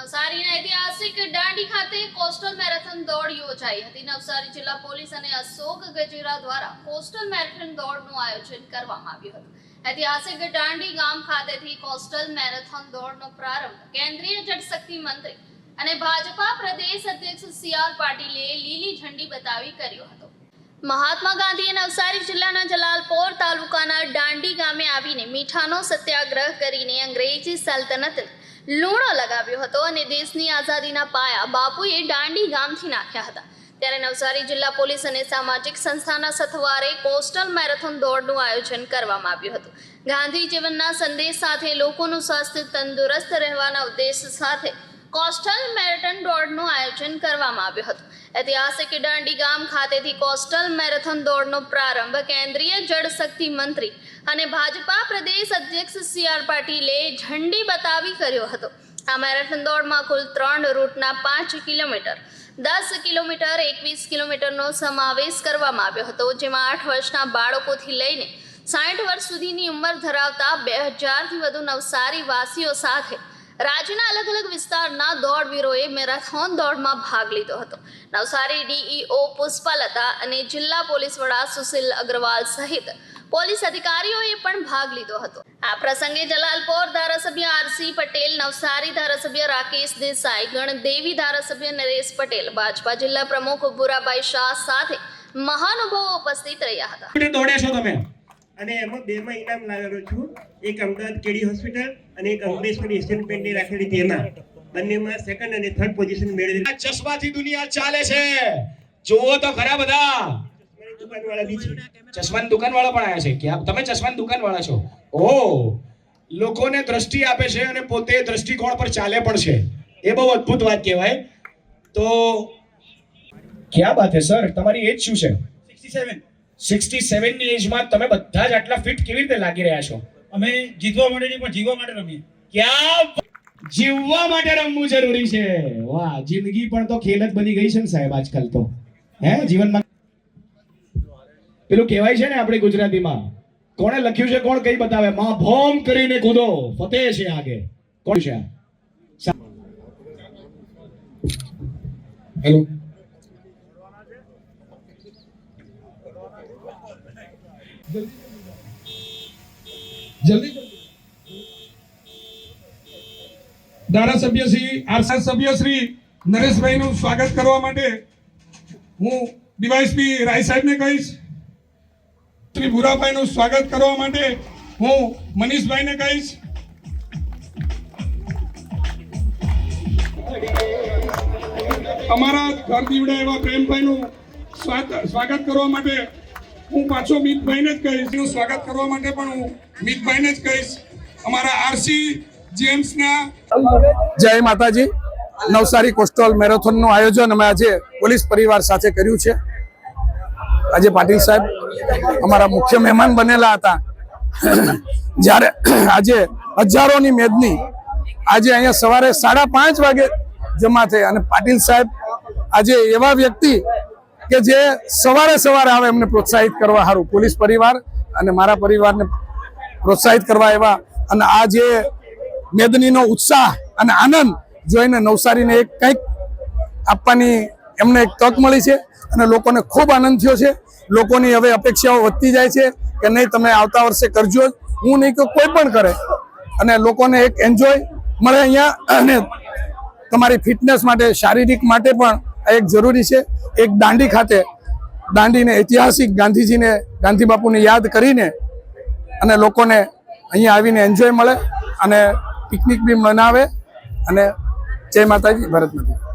નવસારીના ઐતિહાસિક દાંડી ખાતે કોસ્ટલ મેરેથોન દોડ યોજાઈ હતી. નવસારી જિલ્લા પોલીસ અને અશોક ગજેરા દ્વારા કોસ્ટલ મેરેથોન દોડનું આયોજન કરવામાં આવ્યું હતું. ઐતિહાસિક દાંડી ગામ ખાતેથી કોસ્ટલ મેરેથોન દોડનો પ્રારંભ કેન્દ્રીય જળશક્તિ મંત્રી અને ભાજપા પ્રદેશ અધ્યક્ષ સી આર પાટીલે લીલી ઝંડી બતાવી કર્યો હતો. મહાત્મા ગાંધીએ નવસારી જિલ્લાના જલાલપોર તાલુકાના દાંડી ગામે આવીને મીઠાનો સત્યાગ્રહ કરીને અંગ્રેજી સલ્તનતને લૂણો લગાવ્યો હતો અને દેશની આઝાદીના પાયા બાપુએ દાંડી ગામથી નાખ્યા હતા. ત્યારે નવસારી જિલ્લા પોલીસ અને સામાજિક સંસ્થાના સથવારે કોસ્ટલ મેરેથોન દોડનું આયોજન કરવામાં આવ્યું હતું. ગાંધી જીવનના સંદેશ સાથે લોકોનું સ્વાસ્થ્ય તંદુરસ્ત રહેવાના ઉદ્દેશ સાથે કોસ્ટલ મેરેથોન દોડનું આયોજન કરવામાં આવ્યું હતું. ઐતિહાસિક દાંડી ગામ ખાતેથી કોસ્ટલ મેરેથોન દોડનો પ્રારંભ કેન્દ્રીય જળશક્તિ મંત્રી અને ભાજપા પ્રદેશ અધ્યક્ષ સી આર પાટીલે ઝંડી બતાવી કર્યો હતો. આ મેરેથોન દોડમાં કુલ ત્રણ રૂટના પાંચ કિલોમીટર, દસ કિલોમીટર, એકવીસ કિલોમીટરનો સમાવેશ કરવામાં આવ્યો હતો, જેમાં આઠ વર્ષના બાળકોથી લઈને સાઠ વર્ષ સુધીની ઉંમર ધરાવતા બે હજારથી વધુ નવસારી વાસીઓ સાથે રાજ્યના અલગ અલગ વિસ્તારના દોડવીરોએ મેરાથોન દોડમાં ભાગ લીધો હતો. નવસારી ડીઈઓ પુષ્પલતા અને જિલ્લા પોલીસ વડા સુશીલ અગ્રવાલ સહિત પોલીસ અધિકારીઓએ પણ ભાગ લીધો હતો. આ પ્રસંગે જલાલપોર ધારાસભ્ય આરસી પટેલ, નવસારી ધારાસભ્ય રાકેશ દેસાઈ, ગણદેવી ધારાસભ્ય નરેશ પટેલ, ભાજપા જિલ્લા પ્રમુખ ભુરાભાઈ શાહ સાથે મહાનુભાવો ઉપસ્થિત રહ્યા હતા. દોડ્યા છો તમે? અને એમાં બેમાં ઇનામ લાવેલો છું. એક અમદાવાદ કેડી હોસ્પિટલ અને એક અંકલેશ્વર એશિયન પેન્ટની રાખેલી તેમાં બંનેમાં સેકન્ડ અને થર્ડ પોઝિશન મેળવેલી આ ચશ્માથી દુનિયા ચાલે છે. જુઓ તો ખરા બધા. ચશ્માની દુકાન વાળા પણ આવ્યા છે. કે તમે ચશ્માની દુકાન વાળા છો? ઓ લોકોને દ્રષ્ટિ આપે છે અને પોતે દ્રષ્ટિકોણ પર ચાલે પણ છે. એ બહુ અદ્ભુત વાત કહેવાય. તો ક્યાં બાત હે સર તમારી એજ શું છે? 67 સિક્સટી સેવનની એજમાં તમે બધા જ આટલા ફિટ કેવી રીતે લાગી રહ્યા છો? અમે જીતવા માટે નહીં પણ જીવવા માટે રમીએ. ક્યાં જીવવા માટે રમવું જરૂરી છે. વાહ જિંદગી પણ તો ખેલ જ બની ગઈ છે ને સાહેબ આજકાલ તો. હે જીવનમાં. પેલું કહેવાય છે ને આપણી ગુજરાતીમાં કોણે લખ્યું છે કોણ કઈ બતાવે? માં ભોમ કરીને કૂદો. ફતેહ છે આગે. કોણ છે હેલો જલ્દી ધારાસભ્ય શ્રી આરસા સભ્ય શ્રી નરેશભાઈનું સ્વાગત કરવા માટે હું ડીવાયસપી રાય સાહેબને કહીશ શ્રી ભુરાભાઈનું સ્વાગત કરવા માટે હું મનીષભાઈને કહીશ અમારા ઘર દીવડા એવા પ્રેમભાઈનું સ્વાગ- સ્વાગત કરવા માટે હું પાછો મિતભાઈને જ કહીશ. એનું સ્વાગત કરવા માટે પણ હું મિતભાઈને જ કહીશ. અમારા આરસી જેમ્સના જય માતાજી. નવસારી કોસ્ટલ મેરેથોનનું આયોજન અમે આજે પોલીસ પરિવાર સાથે કર્યું છે. આજે પાટીલ સાહેબ અમારા મુખ્ય મહેમાન બનેલા હતા. જ્યારે આજે હજારોની મેદની આજે અહીંયા સવારે સાડા પાંચ વાગે જમા થઈ અને પાટીલ સાહેબ આજે એવા વ્યક્તિ કે જે સવારે સવારે આવે એમને પ્રોત્સાહિત કરવા સારું પોલીસ પરિવાર અને મારા પરિવારને પ્રોત્સાહિત કરવા એવા અને આ જે મેદનીનો ઉત્સાહ અને આનંદ જોઈને નવસારીને એક કંઈક આપવાની એમને એક તક મળી છે અને લોકોને ખૂબ આનંદ થયો છે. લોકોની હવે અપેક્ષાઓ વધતી જાય છે કે નહીં તમે આવતા વર્ષે કરજો હું નહીં કે કોઈ પણ કરે. અને લોકોને એક એન્જોય મળે અહીંયા અને તમારી ફિટનેસ માટે, શારીરિક માટે પણ આ એક જરૂરી છે. એક દાંડી ખાતે દાંડીને ઐતિહાસિક ગાંધીજીને, ગાંધી બાપુને યાદ કરીને અને લોકોને અહીંયા આવીને એન્જોય મળે અને પિકનિક બી મનાવે અને જય માતાજી, ભરત માતા